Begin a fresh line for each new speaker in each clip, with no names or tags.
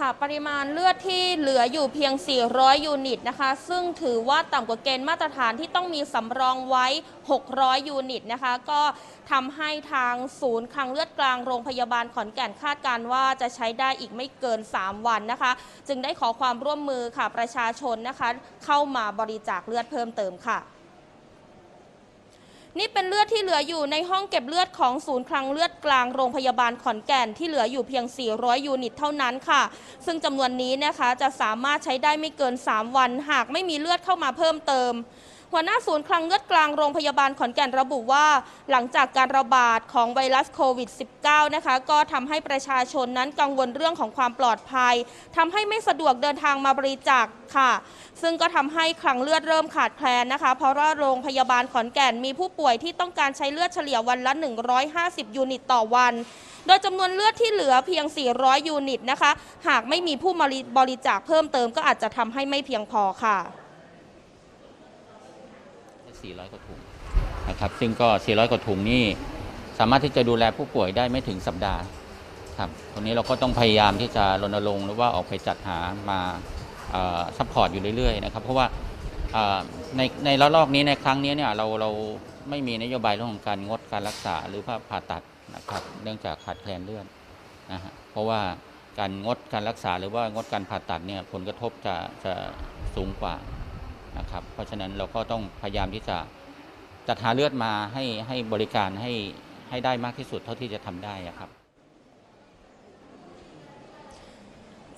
ค่ะปริมาณเลือดที่เหลืออยู่เพียง 400 ยูนิตนะคะ ซึ่งถือว่าต่ำกว่าเกณฑ์มาตรฐานที่ต้องมีสำรองไว้ 600 ยูนิตนะคะ ก็ทำให้ทางศูนย์คลังเลือดกลางโรงพยาบาลขอนแก่นคาดการว่าจะใช้ได้อีกไม่เกิน 3 วันนะคะ จึงได้ขอความร่วมมือค่ะประชาชนนะคะ เข้ามาบริจาคเลือดเพิ่มเติมค่ะ นี่เป็นเลือดที่เหลืออยู่ในห้องเก็บเลือดของศูนย์คลังเลือดกลางโรงพยาบาลขอนแก่นที่เหลืออยู่เพียง 400 ยูนิตเท่านั้นค่ะ ซึ่งจำนวนนี้นะคะจะสามารถใช้ได้ไม่เกิน 3 วัน หากไม่มีเลือดเข้ามาเพิ่มเติม หัวหน้าศูนย์คลังเลือดกลางโรงพยาบาลขอนแก่นระบุว่า หลังจากการระบาดของไวรัสโควิด -19 นะคะ ก็ทำให้ประชาชนนั้นกังวลเรื่องของความปลอดภัยทำให้ไม่สะดวกเดินทางมาบริจาคค่ะ ซึ่งก็ทำให้คลังเลือดเริ่มขาดแคลนนะคะ เพราะว่าโรงพยาบาลขอนแก่นมีผู้ป่วยที่ต้องการใช้เลือดเฉลี่ยวันละ 150 ยูนิตต่อวัน โดยจำนวนเลือดที่เหลือเพียง 400 ยูนิตนะคะ หากไม่มีผู้มาบริจาคเพิ่มเติมก็อาจจะทำให้ไม่เพียงพอค่ะ
400 กว่าถุงนะครับ ซึ่งก็ 400 กว่าถุงนี่สามารถที่จะดูแลผู้ป่วยได้ไม่ถึงสัปดาห์ครับตรงนี้เราก็ต้องพยายามที่จะรณรงค์หรือว่าออกไปจัดหามาซัพพอร์ตอยู่เรื่อยๆนะครับ เพราะว่าในในระลอกนี้ในครั้งนี้เนี่ยเราเราไม่มีนโยบายเรื่องของการงดการรักษาหรือว่าผ่าตัดนะครับเนื่องจากขาดแคลนเลือดนะฮะเพราะว่าการงดการรักษาหรือว่างดการผ่าตัดเนี่ยผลกระทบจะจะสูงกว่า นะครับ เพราะฉะนั้นเราก็ต้องพยายามที่จะจัดหาเลือดมาให้ให้บริการให้ให้ได้มากที่สุดเท่าที่จะทำได้ครับ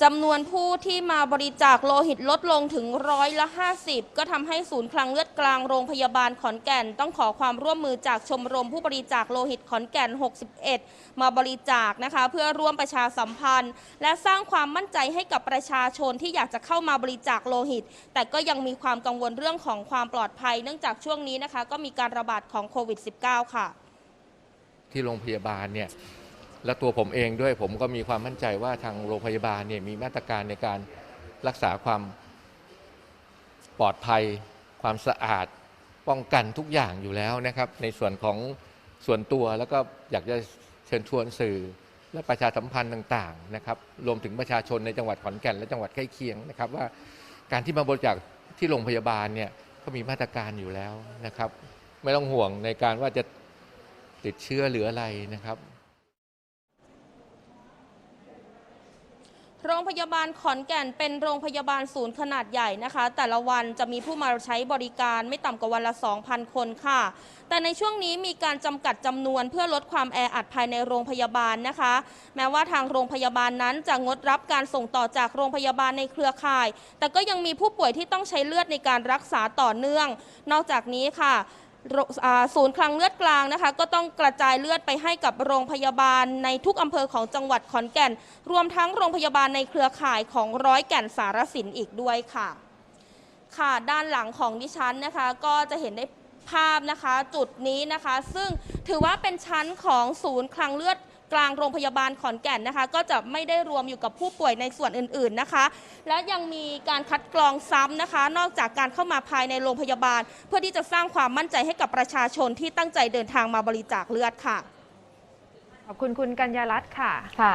จำนวนผู้ที่มาบริจาคโลหิตลดลงถึงร้อยละ 50 ก็ทำให้ศูนย์คลังเลือดกลางโรงพยาบาลขอนแก่น ต้องขอความร่วมมือจากชมรมผู้บริจาคโลหิตขอนแก่น 61 มาบริจาคนะคะ เพื่อร่วมประชาสัมพันธ์ และสร้างความมั่นใจให้กับประชาชนที่อยากจะเข้ามาบริจาคโลหิต แต่ก็ยังมีความกังวลเรื่องของความปลอดภัย เนื่องจากช่วงนี้นะคะ ก็มีการระบาดของโควิด -19 ค่ะ
ที่โรงพยาบาลเนี่ย และตัวผมเองด้วยผมก็มีความมั่นใจว่าทางโรงพยาบาลเนี่ยมีมาตรการในการรักษาความปลอดภัย ความสะอาดป้องกันทุกอย่างอยู่แล้วนะครับ ในส่วนของส่วนตัวแล้วก็อยากจะเชิญชวนสื่อและประชาสัมพันธ์ต่างๆนะครับรวมถึงประชาชนในจังหวัดขอนแก่นและจังหวัดใกล้เคียงนะครับ ว่าการที่มาบริจาคที่โรงพยาบาลเนี่ยก็มีมาตรการอยู่แล้วนะครับ ไม่ต้องห่วงในการว่าจะติดเชื้อหรืออะไรนะครับ
โรงพยาบาลขอนแก่นเป็นโรงพยาบาลศูนย์ขนาดใหญ่นะคะ แต่ละวันจะมีผู้มาใช้บริการไม่ต่ำกว่าวันละ 2,000 คนค่ะ แต่ในช่วงนี้มีการจำกัดจำนวนเพื่อลดความแออัดภายในโรงพยาบาลนะคะ แม้ว่าทางโรงพยาบาลนั้นจะงดรับการส่งต่อจากโรงพยาบาลในเครือข่าย แต่ก็ยังมีผู้ป่วยที่ต้องใช้เลือดในการรักษาต่อเนื่อง นอกจากนี้ค่ะ ศูนย์คลังเลือดกลางนะคะ ก็ต้องกระจายเลือดไปให้กับโรงพยาบาลในทุกอำเภอของจังหวัดขอนแก่น รวมทั้งโรงพยาบาลในเครือข่ายของร้อยแก่นสารสินอีกด้วยค่ะ ค่ะด้านหลังของดิฉันนะคะ ก็จะเห็นได้ภาพนะคะจุดนี้นะคะ ซึ่งถือว่าเป็นชั้นของศูนย์คลังเลือด กลางโรงพยาบาลขอนแก่นนะคะ ก็จะไม่ได้รวมอยู่กับผู้ป่วยในส่วนอื่นๆนะคะ และยังมีการคัดกรองซ้ำนะคะ นอกจากการเข้ามาภายในโรงพยาบาล เพื่อที่จะสร้างความมั่นใจให้กับประชาชนที่ตั้งใจเดินทางมาบริจาคเลือดค่ะ
ขอบคุณคุณกัญญารัตน์ค่ะ
ค่ะ